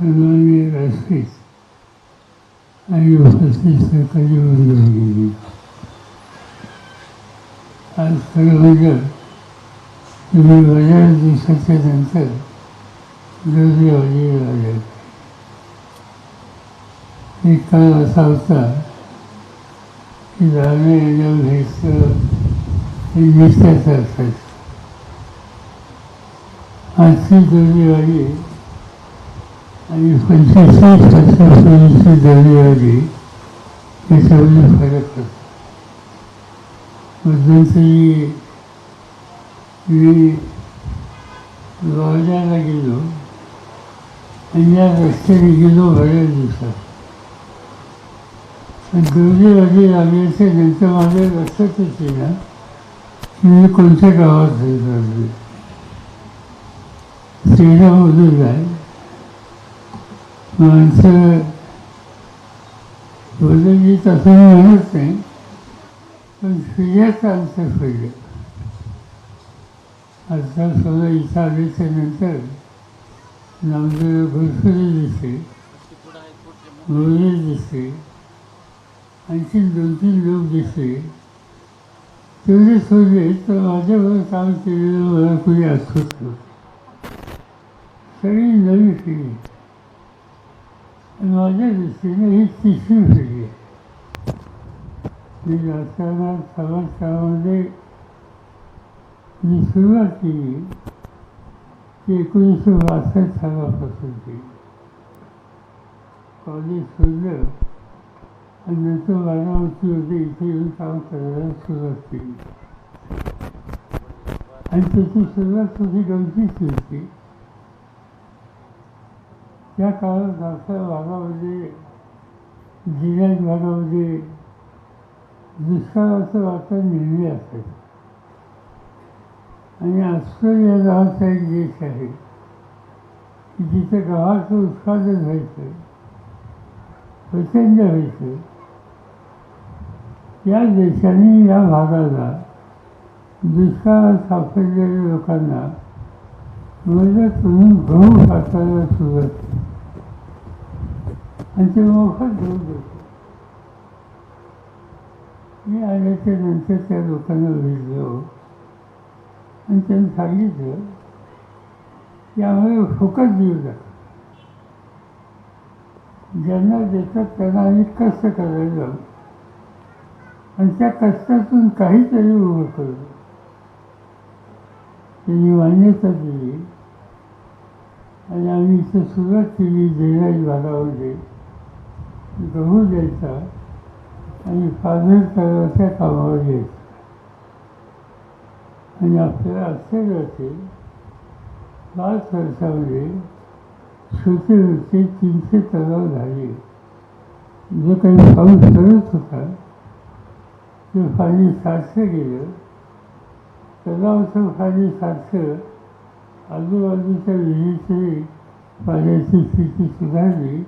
सन्माननीय व्यासपीठ आणि उपस्थित सरकारी बंधू आज खरं म्हणजे तुम्ही बऱ्याच दिवसाच्या नंतर दुर्योगी आले एक काळ असा होता की जाणं येणं भेटतं हे निश्चित असायचं आजची दुर्योगी आणि पंचवीस वर्षापूर्वीची दुर्योगी याच्यामध्ये फरक होता मध्यंतरी मी गोव्याला गेलो आणि या रस्त्याने गेलो बऱ्याच दिवसात आणि दोन्ही दुर्दैवादी लागल्याच्या नंतर माझ्या लक्षातच येते ना मी कोणत्या गावात राहिलो श्रीरामधून आहे माणसं बोलली तसं म्हणत नाही पण श्रेयाचं आमचं पडलं आता सगळं इथं आल्याच्यानंतर नामदेव घुसखोरी दिसते मोरे दिसते आणखी दोन तीन लोक दिसले. तेवढे सोडले तर माझ्याबरोबर काम केलेलं मला कुणी आठवत नव्हतं. सगळी नवी फिरी माझ्या दृष्टीने ही तिसरी पिढी आहे मी राजकारणात समाजकारामध्ये मी सुरुवात केली ती एकोणीसशे बासष्ट सालापासून केली कॉलेज सोडलं आणि नंतर बारामती होते इथे येऊन काम करायला सुरुवात केली. आणि त्याची सुरुवात होती गमतीची होती त्या काळात आमच्या भागामध्ये जिल्ह्यात भागामध्ये दुष्काळाचं वातावरण नेहमी असायचं आणि ऑस्ट्रेलिया नावाचा एक देश आहे की जिथे गव्हाचं उत्पादन व्हायचं प्रचंड व्हायचं या देशाने या भागाला दुष्काळात सापडलेल्या लोकांना मदत म्हणून गहू पाठवायला सुरुवात केली. आणि ते मोफत घेऊन देतो. मी आल्याच्यानंतर त्या लोकांना भेटलो. आणि त्यांनी सांगितलं की आम्हाला फुकट देऊ नका. ज्यांना देतात त्यांना आम्ही कष्ट करायला जाऊ आणि त्या कष्टातून काहीतरी उभं करू. त्यांनी मान्यता दिली. आणि आम्ही इथं सुरुवात केली जयराज भागामध्ये गहू द्यायचा आणि फादर करायच्या कामावर यायचं. आणि आपल्याला आश्चर्य असेल पाच वर्षामध्ये छोटे होते तीनशे तलाव झाले. जो काही पाऊस करत होता ते पाणी साचलं गेलं. तलावाचं पाणी साचलं आजूबाजूच्या विहिरीची पाण्याची स्थिती सुधारली.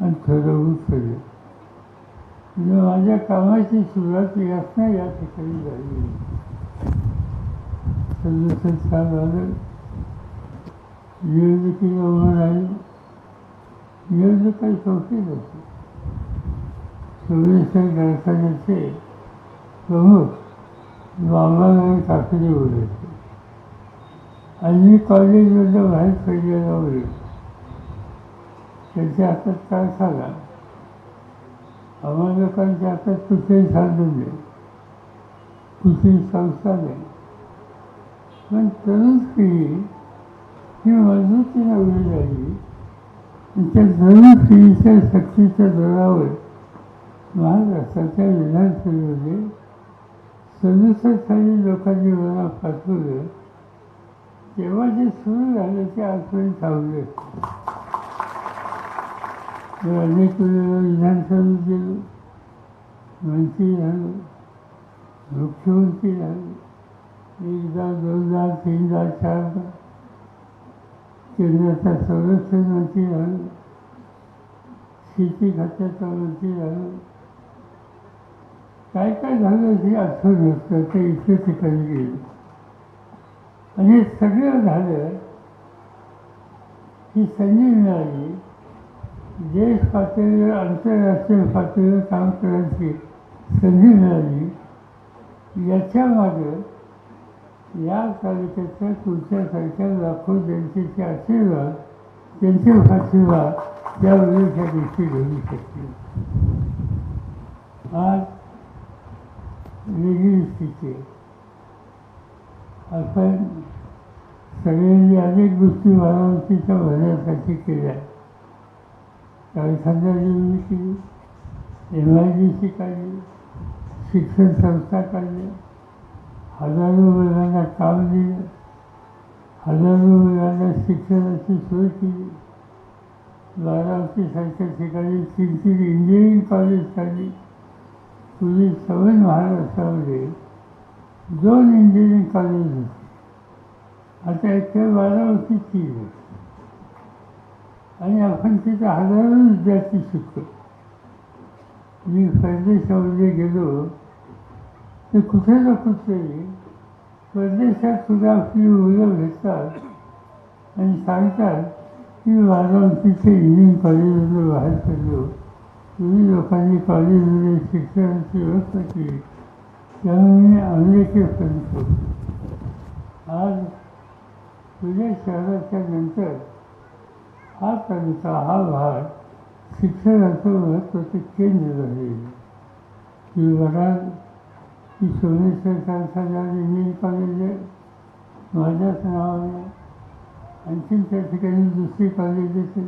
आणि थोडं सगळे म्हणजे माझ्या कामाची सुरुवात यातनं या ठिकाणी झाली. सदुसष्ट साल झालं. निवडणुकीला उभं राहिलो. निवडणूक काही सोपी नव्हती. सोमेश्वर कारखान्याचे प्रमुख बाबाराव ठाकरे बोलायचे आणि मी कॉलेजमधलं बाहेर पडलेला होईल त्यांच्या हातात काय सांगा? लोकांच्या हातात कुठेही साधन नाही कुठेही संस्था नाही पण तरुण पिढी ही मजबूतीने उभी राहिली. त्या तरुण पिढीच्या शक्तीच्या जोरावर महाराष्ट्राच्या विधानसभेमध्ये सदुसष्ट लोकांनी मला पाठवलं. तेव्हा जे सुरू झालं ते आजपर्यंत थांबले. अनेक वेळेला विधानसभेत गेलो मंत्री झालो मुख्यमंत्री झालो एकदा दोनदा तीनदा चारदा केंद्राचा संरक्षण मंत्री झालो शेती खात्याचा मंत्री झालो काय काय झालं ते आठवण नसतं ते इथे ठिकाणी गेलं आणि हे सगळं झालं ही संधी मिळाली. देश पातळीवर आंतरराष्ट्रीय पातळीवर काम करण्याची संधी मिळाली. याच्या मागे या तालुक्याच्या तुमच्यासारख्या लाखो जनतेचे आशीर्वाद त्यांचे आशीर्वाद या त्या दिवशी घडू शकतील. आज वेगळी स्थिती आपण सगळ्यांनी अनेक गोष्टी वाढवतीच्या भरण्यासाठी केल्या. कारखाना निर्मिती केली एम आय डी सी काढली शिक्षण संस्था काढल्या हजारो मुलांना काम दिलं हजारो मुलांना शिक्षणाची सोय केली. बारामतीसारख्या ठिकाणी तीन तीन इंजिनिअरिंग कॉलेज काढली पूर्वी सवय महाराष्ट्रामध्ये दोन इंजिनिअरिंग कॉलेज होते. आता इथे बारावती तीन आहे आणि आपण तिथं हजारो विद्यार्थी शिकतो. मी परदेशामध्ये गेलो ते कुठे ना कुठे परदेशात सुद्धा आपली मुलं घेतात आणि सांगतात की बारामतीचे इंजिनिअरिंग कॉलेजमध्ये बाहेर पडलो. तुम्ही लोकांनी कॉलेजमध्ये शिक्षणाची व्यवस्था केली. त्यामुळे मी अमेरिकेपर्यंत आज तुझ्या शहराच्या नंतर हा तालुका हा भाग शिक्षणाचं महत्त्वाचं केंद्र झालेलं की वराड ही सोमेश्वर कारखाना इंजिनिअरिंग कॉलेज आहे माझ्याच नावाने. आणखीन त्या ठिकाणी दुसरी कॉलेज येते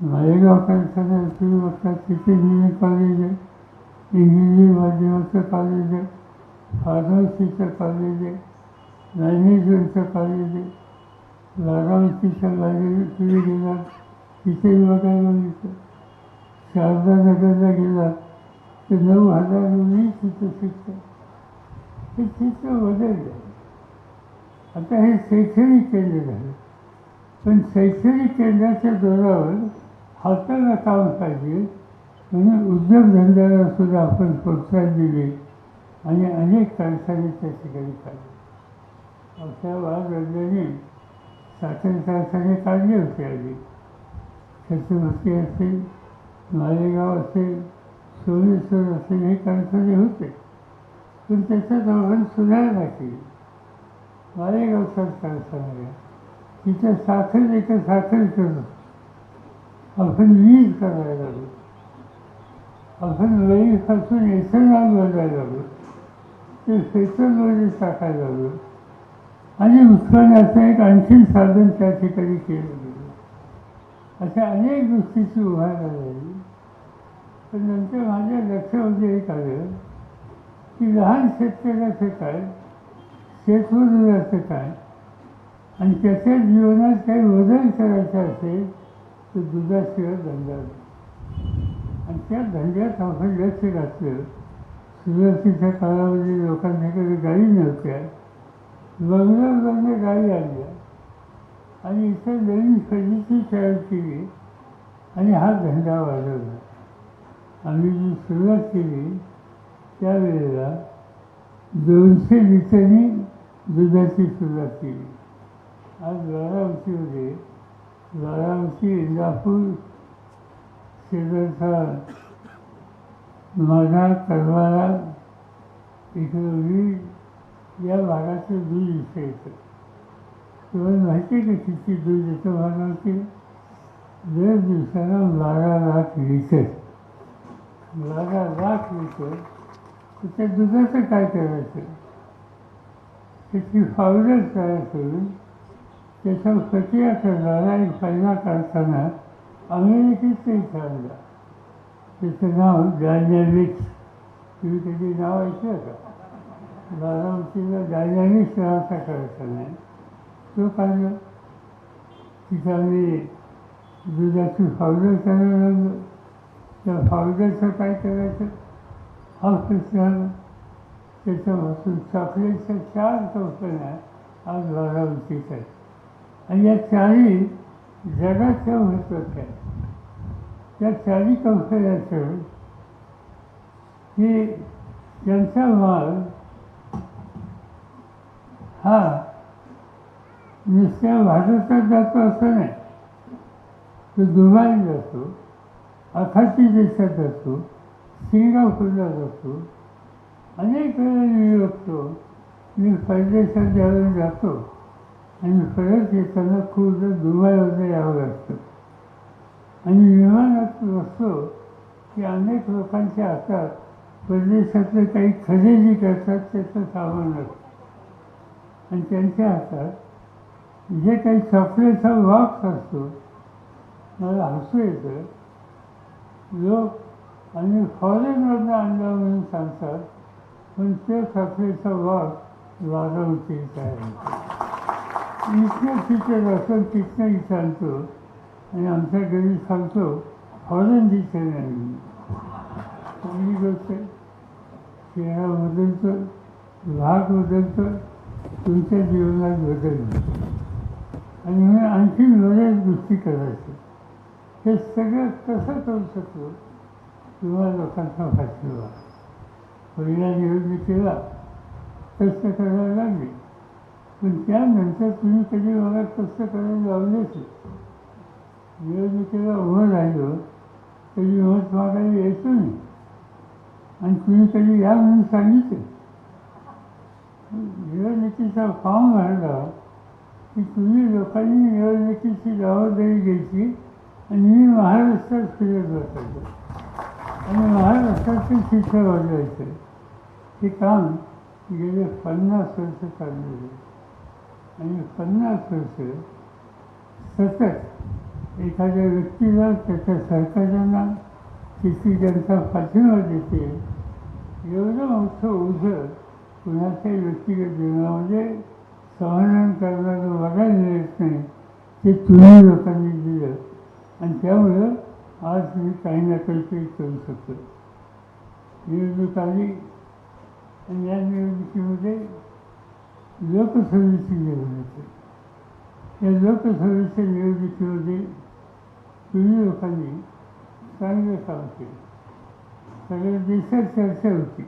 मालेगाव कारखाना सुरू बघता तिथे इंजिनिअरिंग कॉलेज आहे इंजिनिअरिंग माध्यमाचं कॉलेज आहे फार्मसीचं कॉलेज आहे मॅनेजमेंटचं कॉलेज आहे बारामतीच्या बाहेर तुम्ही गेला तिथे बघायला मिळतं शारदा नगरला गेला तर नऊ हजार मुली तिथं शिकतात हे चित्र बदललं आता हे शैक्षणिक केंद्र झालं पण शैक्षणिक केंद्राच्या जोरावर हाताला काम पाहिजे. म्हणून उद्योगधंद्याला सुद्धा आपण प्रोत्साहन दिले आणि अनेक कारखाने त्या ठिकाणी काढले अशा वादवडिलांनी साखर कारखाने काळजी होती आधी छत्रपती असेल मालेगाव असेल सोनेश्वर असेल हे कारखाने होते पण त्याच्यात आपण सुधारणा केली मालेगावचा कारखाना आहे तिथं साखर एका साखर करतो आपण वीज करायला लागलो आपण वेळीपासून एथेनॉल बनवायला लागलो ते पेट्रोलमध्ये टाकायला लागलो आणि उत्पन्नाचं एक आणखी साधन त्या ठिकाणी केलं गेलं अशा अनेक गोष्टीची उभारणा झाली पण नंतर माझ्या लक्षामध्ये एक आलं की लहान शेतकऱ्याचं काय शेतमजुराचं काय आणि त्याच्या जीवनात काही वजन करायचं असेल तर दुधाशिवाय धंदा आणि त्या धंद्यात आपण लक्ष घातलं. सुरुवातीच्या काळामध्ये लोकांच्याकडे गाई नव्हत्या. बंगल्या बंगल्या गाडी आणल्या आणि इतर नवीन फर्निचर तयार केली. आणि हा धंदा वाढवला. आम्ही जी सुरुवात केली त्यावेळेला दोनशे लिटरनी दुधाची सुरुवात केली. आज बारामतीमध्ये बारामती इंदापूर शेजारचा माझा करवारा इकडं वीज या भागाचं दूध विसरायचं येतं. तुम्हाला माहिती आहे का किती दूध येतं भागावरती दर दिवसाला बारा लाख लिटर बारा लाख लिटर तर त्या दुधाचं काय करायचं? त्याची पावडर तयार करून त्याचा प्रक्रिया करणारा एक पहिला काढताना अमेरिकेत इथं त्याचं नाव डायनॅमिक्स तुम्ही कधी नाव ऐकलं का? बारामतीला डायनॅमिक्स नावाचा करायचा नाही. तो पाहिजे तिथं आम्ही दुधाची पावडर करायला लागलो त्या पावडरचं काय करायचं? हा प्रश्न आला त्याच्यापासून चॉकलेटच्या चार कंपन्या आज बारामतीत आहेत. आणि या चारही जगाच्या महत्त्वाच्या आहेत त्या चारही कंपन्याचं की त्यांचा माल हा. नुसत्या भारतात जातो असं नाही. तो दुबईत जातो आखाती देशात जातो सिंगापूरला जातो अनेक वेळा मी बघतो मी परदेशात ज्यावेळी जातो आणि परत येताना खूप दुबईवर यावं लागतं. आणि विमानात असतो की अनेक लोकांच्या हातात परदेशातलं काही खरेदी करतात त्याचं सामान असतं. आणि त्यांच्या हातात जे काही सफरेचा बॉक्स असतो मला हसू येतं. लोक आणि फॉरेनवरनं आणला म्हणून सांगतात पण ते सफरेचा बॉक्स वाजवते काय इथनं तिथे असं तिथनंही इथं आणि आमच्या घरी सांगतो फॉरेन दिसते नाही. पहिली गोष्ट चेहरा बदलतो भाग बदलतो. तुमच्या जीवनात बदल आणि म्हणून आणखी बऱ्याच गोष्टी करायचे. हे सगळं कसं करू शकतो किंवा लोकांचा आशीर्वाद पहिल्या केला कष्ट करायला लागले. पण त्यानंतर तुम्ही कधी मला कष्ट करायला लावलेच नाही. निवडणुकीला उभं राहिलो तरी मत मागायला यायचो नाही. आणि तुम्ही कधी या म्हणून सांगितलं? निवडणुकीचा फॉर्म भरला की तुम्ही लोकांनी निवडणुकीची जबाबदारी घ्यायची आणि मी महाराष्ट्रात फिरत बसायचो. आणि महाराष्ट्राचे चित्र वाजवायचं हे काम गेले पन्नास वर्ष चाललेले आणि पन्नास वर्ष सतत एखाद्या व्यक्तीला त्याच्या सरकारच्यांना किती जनता पाठिंबा देते एवढं मोठं ओझं कुणाच्या व्यक्तिगत जीवनामध्ये समाधान करणारं बघायला मिळत नाही ते तुम्ही लोकांनी दिलं. आणि त्यामुळं आज मी काही ना काहीतरी करू शकतो. निवडणूक आली आणि या निवडणुकीमध्ये लोकसभेची निवडणूक आहे. या लोकसभेच्या निवडणुकीमध्ये तुम्ही लोकांनी चांगलं काम केलं. सगळ्या देशात चर्चा होती.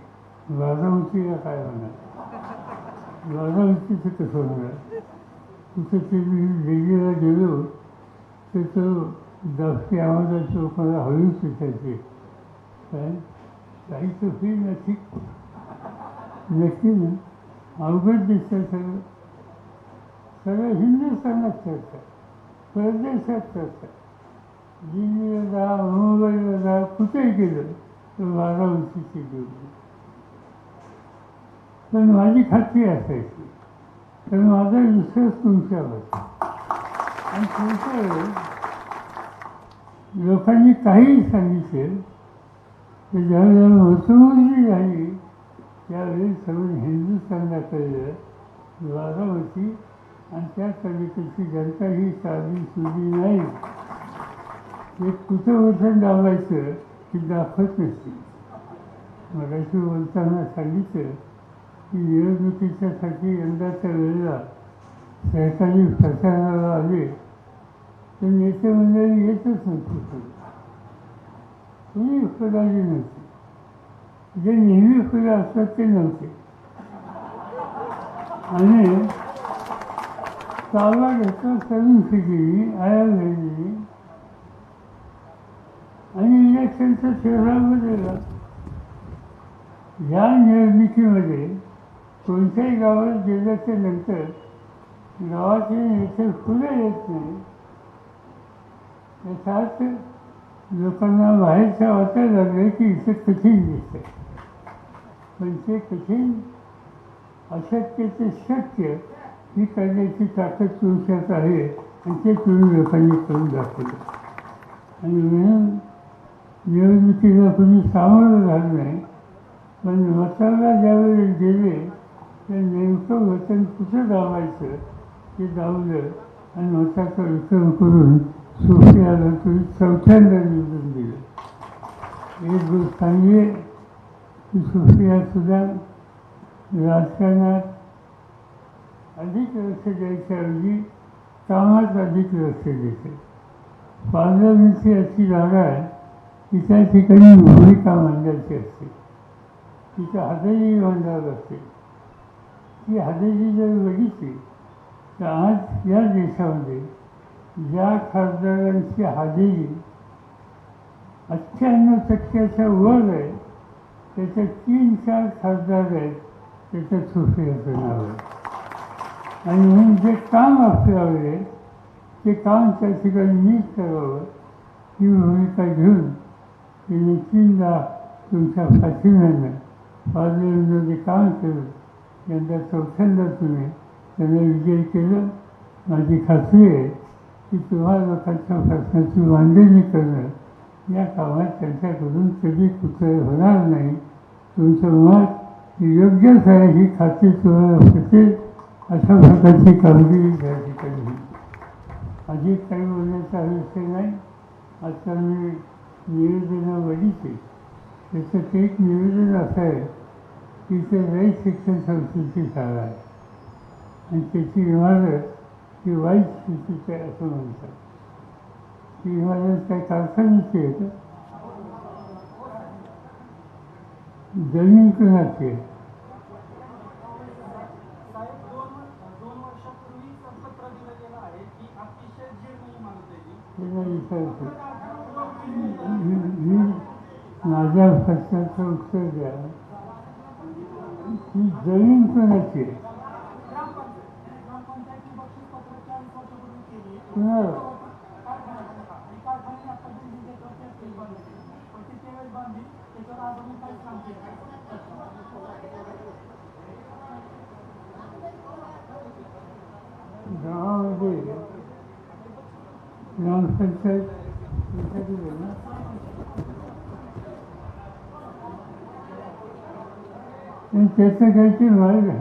बारामतीला काय होणार बारामतीचं कसं म्हणा तिथे ते मी दिल्लीला गेलो. तर तो दाखी आवाजाचे लोकांना हळूच विचारते काय काही तर होईल ना ठीक? नक्की ना. अवघड दिसतं सगळं. सगळं हिंदुस्थानात चर्चा. परदेशात चर्चा. दिल्लीला जा मुंबईला जा कुठेही गेलं तर बारामतीची गेली पण माझी खात्री असायची. तर माझा विश्वास तुमच्यावर आणि तुमच्यावर लोकांनी काहीही सांगितलं तर ज्यावेळेला मतमोजणी झाली त्यावेळी सगळं हिंदुस्थानाकडे कळलं होती आणि त्या तालुक्याची जनता ही साधी सुधी नाही. एक कुठं वचन दाबायचं की दाखवत नसते. मगाशी बोलताना सांगितलं निवडणुकीच्यासाठी यंदाच्या वेळेला सरकारी प्रचाराला आले तर नेते मंडळी येतच नव्हते कोणी. फुलाली नव्हती जे नेहमी फुलं असतात ते नव्हते आणि चालला घेतला करून फिरली आया घडली आणि इलेक्शनचा शहरामध्ये या निवडणुकीमध्ये कोणत्याही गावात गेल्याच्यानंतर गावाचे इथे फुले येत नाही. याचा अर्थ लोकांना बाहेरच्या वाटायला लागले की इथे कठीण दिसतंय पण ते कठीण अशक्य ते शक्य ही करण्याची ताकद तुमच्यात आहे आणि ते तुम्ही लोकांनी करून दाखवलं. आणि म्हणून निवडणुकीला तुम्ही सामोरं झालं नाही पण मताला ज्यावेळी गेले ते नेमकं वचन कुठं धावायचं ते दावलं आणि मताचा वितरण करून सोफियाला तुम्ही चौथ्यांदा निवडून दिलं. एक गोष्ट चांगली आहे की सोफियासुद्धा राजकारणात अधिक लक्ष द्यायच्याऐवजी कामात अधिक लक्ष देते. पार्लमेंटची अशी जागा आहे की त्या ठिकाणी भूमिका मांडायची असते. तिचं हातही मांडावं लागते. ही हजेरी जर बघितली तर आज या देशामध्ये ज्या खासदारांची हजेरी अठ्ठ्याण्णव टक्क्याच्या वर आहे. त्याचे तीन चार खासदार आहेत. त्याच्या सुफी असं नाव आहे आणि म्हणून जे काम आपल्यावर ते काम त्या ठिकाणी नीट करावं ही भूमिका घेऊन त्यांनी तीनदा तुमच्या पाठिंब्यानं. पार्लमेंटमध्ये काम केलं. यंदा चौथ्यांदा तुम्ही त्यांना विजय केलं. माझी खात्री आहे की तुम्हा लोकांच्या प्रश्नाची मांडणी करणं या कामात त्यांच्याकडून कधी कुठे होणार नाही. तुमचं मत योग्यच आहे ही खात्री तुम्हाला होते. अशा प्रकारची कामगिरी त्या ठिकाणी अधिक काही बोलण्याचा विषय नाही. आता मी निवेदनं त्याचं एक निवेदन असं आहे. तिथे ते शिक्षण संस्थेची शाळा आहे आणि त्याची इमारत ही वाईट स्थितीची आहे असं म्हणतात ती इमारत काही कारखान्याची आहे का जमीन कोणाची आहे माझ्या प्रश्नाचं उत्तर द्या ही जमीन कोणाची आहे ग्रामपंचायत त्याचं काहीतरी दोन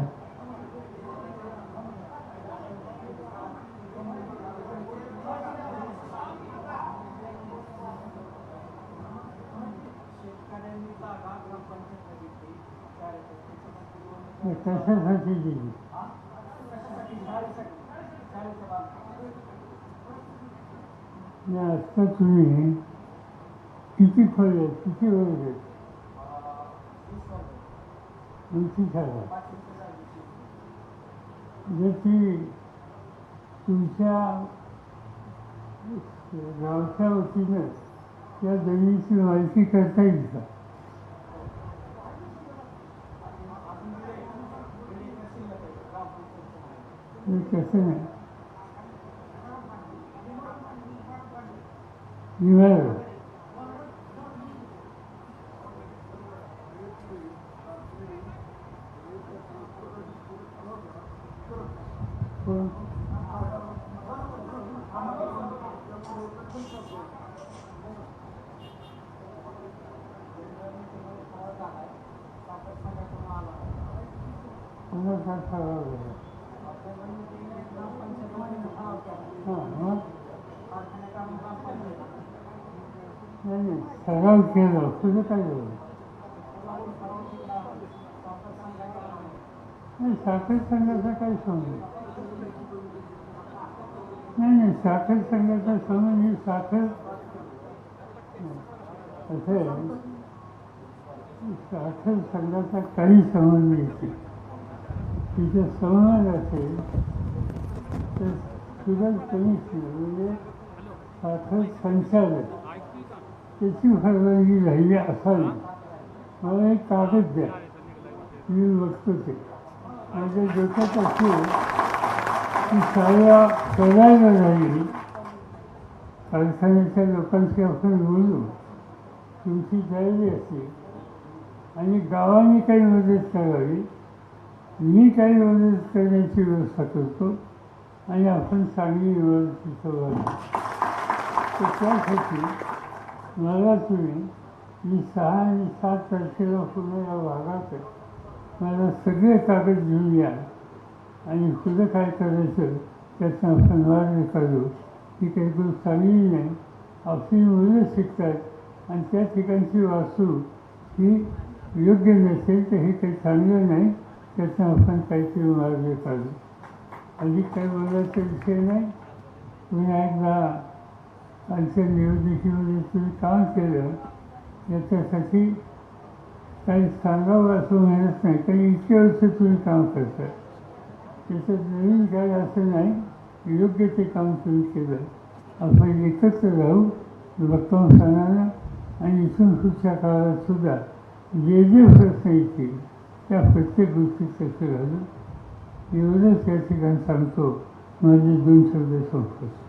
मग कशासाठी दिली कशासाठी शाळेसाठी आत्ता तुम्ही किती खोल आहेत? किती वर्ग आहेत? वर्ग उंची ज्याची तुमच्या गावच्या वतीनं त्या जमिनीची माहिती करता येईल का? कसं नाही? निवार कोण कोणाचा ठराव आहे हां मग नाही नाही साखर संघाचा काय संबंध साखर. ही साखर असं आहे. साखर संघाचा काही संबंध नाही तिचा संबंध असेल तर सुरज कमिशनर म्हणजे साखर संचालक. त्याची परवानगी राहिली असावी. मला एक कागद द्या. मी बघतो ते. माझ्या डोक्यात असेल की शाळा सोडायला नाही अडचणीच्या लोकांशी आपण बोलू. तुमची तयारी असेल. आणि गावाने काही मदत करावी. मी काही मदत करण्याची व्यवस्था करतो. आणि आपण चांगली इमारती तर त्यासाठी मला तुम्ही मी सहा आणि सात तारखेला पुन्हा या भागात मला सगळे कागद घेऊन या. आणि पुढं काय करायचं त्याचा आपण मार्ग काढू ही काही गोष्ट चांगली नाही आपली मुलं शिकतात आणि त्या ठिकाणची वास्तू ही योग्य नसेल तर हे काही चांगलं नाही त्याचा आपण काहीतरी मार्ग काढू अधिक काही बोलायचा विषय नाही पुन्हा एकदा आमच्या निवडणुकीमध्ये तुम्ही काम केलं याच्यासाठी काही सांगावं असं म्हणत नाही काही इतके वर्ष तुम्ही काम करताय त्याचं नवीन काय असं नाही योग्य ते काम सुरू केलं आपण एकत्र राहू वर्तमान सणाला आणि इथून पुढच्या काळात सुद्धा जे जे प्रश्न येतील त्या प्रत्येक गोष्टीत लक्ष घालू एवढंच या ठिकाणी सांगतो माझे दोन शब्द संपत